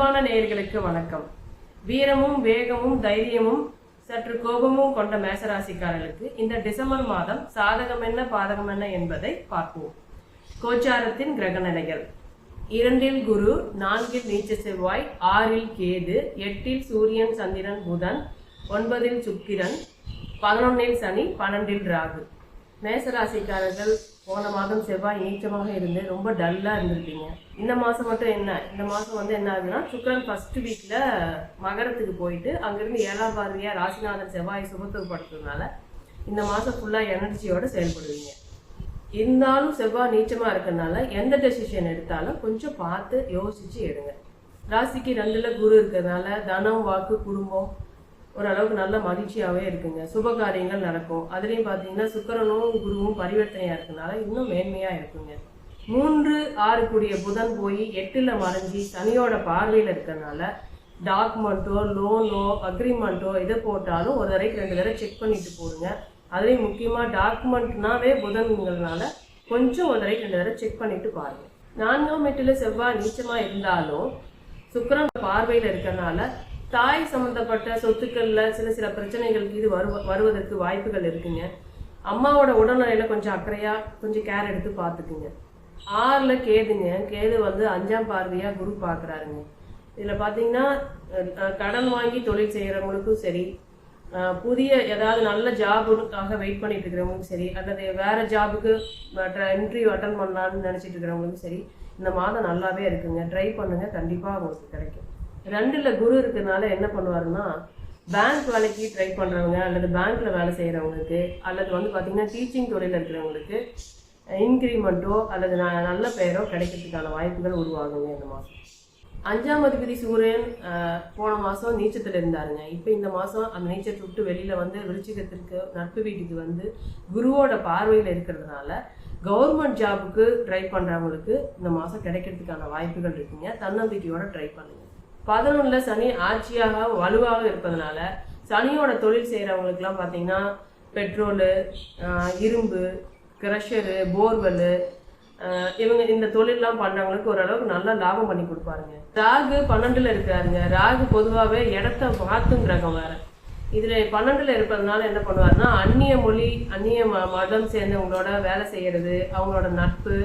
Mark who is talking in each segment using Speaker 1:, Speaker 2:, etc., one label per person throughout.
Speaker 1: நேயர்களுக்கு வணக்கம். வீரமும் வேகமும் தைரியமும் சற்று கோபமும் கொண்ட மேசராசிக்காரர்களுக்கு இந்த டிசம்பர் மாதம் சாதகம் என்ன பாதகம் என்ன என்பதை பார்ப்போம். கோச்சாரத்தின் கிரக நிலைகள். இரண்டில் குரு நான்கில் நீச்ச செவ்வாய் ஆறில் கேது எட்டில் சூரியன் சந்திரன் புதன் ஒன்பதில் சுக்கிரன் பதினொன்னில் சனி பன்னெண்டில் ராகு. மேசராசிக்காரர்கள் போன மாதம் செவ்வாய் நீச்சமாக இருந்து ரொம்ப டல்லாக இருந்திருப்பீங்க. இந்த மாதம் மட்டும் என்ன? இந்த மாதம் வந்து என்ன ஆகுதுன்னா சுக்கரன் ஃபர்ஸ்ட் வீக்கில் மகரத்துக்கு போயிட்டு அங்கேருந்து ஏழாம் பார்வையாக ராசிநாதன் செவ்வாய் சுபத்துவப்படுத்துறதுனால இந்த மாதம் ஃபுல்லாக எனர்ஜியோடு செயல்படுவீங்க. இருந்தாலும் செவ்வாய் நீச்சமாக இருக்கிறதுனால எந்த டெசிஷன் எடுத்தாலும் கொஞ்சம் பார்த்து யோசித்து எடுங்க. ராசிக்கு ரெண்டில் குரு இருக்கிறதுனால தனம் வாக்கு குடும்பம் ஓரளவுக்கு நல்ல மகிழ்ச்சியாவே இருக்குங்க. சுப காரியங்கள் நடக்கும். அதுலேயும் பார்த்தீங்கன்னா சுக்கரனும் குருவும் பரிவர்த்தனையாக இருக்கனால இன்னும் மேன்மையாக இருக்குங்க. மூன்று ஆறு கூடிய புதன் போய் எட்டில் மறைஞ்சி சனியோட பார்வையில் இருக்கிறனால டாக்குமெண்ட்டோ லோனோ அக்ரிமெண்ட்டோ இதை போட்டாலும் ஒரு தடவைக்கு ரெண்டு தடவை செக் பண்ணிட்டு போடுங்க. அதுலேயும் முக்கியமாக டாக்குமெண்ட்னாவே புதன்ங்கிறதுனால கொஞ்சம் ஒரு தடவைக்கு ரெண்டு தடவை செக் பண்ணிட்டு பாருங்கள் நான்காம் எட்டில் செவ்வாய் நீச்சமாக இருந்தாலும் சுக்கரன் பார்வையில் இருக்கிறனால தாய் சம்பந்தப்பட்ட சொத்துக்கள்ல சில சில பிரச்சனைகளுக்கு இது வருவ வருவதற்கு வாய்ப்புகள் இருக்குங்க. அம்மாவோட உடல்நிலையில கொஞ்சம் அக்கறையா கொஞ்சம் கேர் எடுத்து பார்த்துக்குங்க. ஆறுல கேதுங்க. கேது வந்து அஞ்சாம் பார்வையா குரு பார்க்கறாருங்க. இதில் பார்த்தீங்கன்னா கடன் வாங்கி தொழில் செய்கிறவங்களுக்கும் சரி புதிய ஏதாவது நல்ல ஜாபுக்காக வெயிட் பண்ணிட்டு இருக்கிறவங்களுக்கும் சரி அல்லது வேற ஜாபுக்கு இன்டர்வியூ அட்டன் பண்ணலான்னு நினச்சிட்டு இருக்கிறவங்களுக்கும் சரி இந்த மாதம் நல்லாவே இருக்குங்க. ட்ரை பண்ணுங்க. கண்டிப்பாக உங்களுக்கு கிடைக்கும். ரெண்டுல குரு இருக்கனால என்ன பண்ணுவாருன்னா பேங்க் வேலைக்கு ட்ரை பண்றவங்க அல்லது பேங்க்ல வேலை செய்யறவங்களுக்கு அல்லது வந்து பாத்தீங்கன்னா டீச்சிங் துறையில இருக்கிறவங்களுக்கு இன்க்ரிமெண்ட்டோ அல்லது ந- நல்ல பெயரோ கிடைக்கிறதுக்கான வாய்ப்புகள் உருவாகுங்க இந்த மாதம் அஞ்சாம் அதிபதி சூரியன் போன மாதம் நீச்சத்தில் இருந்தாருங்க. இப்போ இந்த மாதம் அந்த நீச்சத்தை விட்டு வெளியில் வந்து விருச்சிகத்திற்கு நட்பு வீட்டுக்கு வந்து குருவோட பார்வையில் இருக்கிறதுனால கவர்மெண்ட் ஜாபுக்கு ட்ரை பண்ணுறவங்களுக்கு இந்த மாதம் கிடைக்கிறதுக்கான வாய்ப்புகள் இருக்குங்க. தன்னம்பிக்கையோடு ட்ரை பண்ணுங்கள் பதினொன்றில் சனி ஆட்சியாக வலுவாக இருப்பதனால சனியோட தொழில் செய்கிறவங்களுக்குலாம் பார்த்தீங்கன்னா பெட்ரோலு இரும்பு க்ரஷரு போர்வெல்லு இவங்க இந்த தொழிலெலாம் பண்ணுறவங்களுக்கு ஓரளவுக்கு நல்லா லாபம் பண்ணி கொடுப்பாருங்க. ராகு பன்னெண்டில் இருக்காருங்க. ராகு பொதுவாகவே இடத்த மாத்தும் கிரகம் வேறு. இதில் பன்னெண்டுல இருப்பதுனால என்ன பண்ணுவாருன்னா அந்நிய மொழி அந்நிய ம மதம் சேர்ந்தவங்களோட வேலை செய்கிறது அவங்களோட நட்பு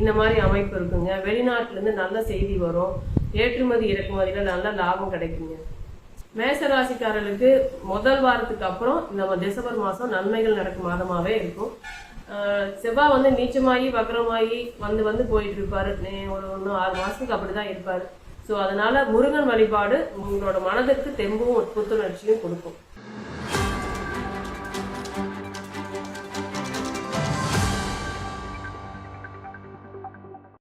Speaker 1: இந்த மாதிரி அமைப்பு இருக்குங்க. வெளிநாட்டிலேருந்து நல்ல செய்தி வரும். ஏற்றுமதி இறக்குமதியில நல்ல லாபம் கிடைக்குங்க. மேசராசிக்காரர்களுக்கு முதல் வாரத்துக்கு அப்புறம் நம்ம டிசம்பர் மாதம் நன்மைகள் நடக்கும் மாதமாகவே இருக்கும். செவ்வாய் வந்து நீச்சமாகி வக்கரமாகி வந்து வந்து போயிட்டு இருப்பார் ஒரு ஒன்று ஆறு மாதத்துக்கு அப்படி தான் இருப்பார். ஸோ அதனால் முருகன் வழிபாடு உங்களோட மனதிற்கு தெம்பும் புத்துணர்ச்சியும் கொடுக்கும்.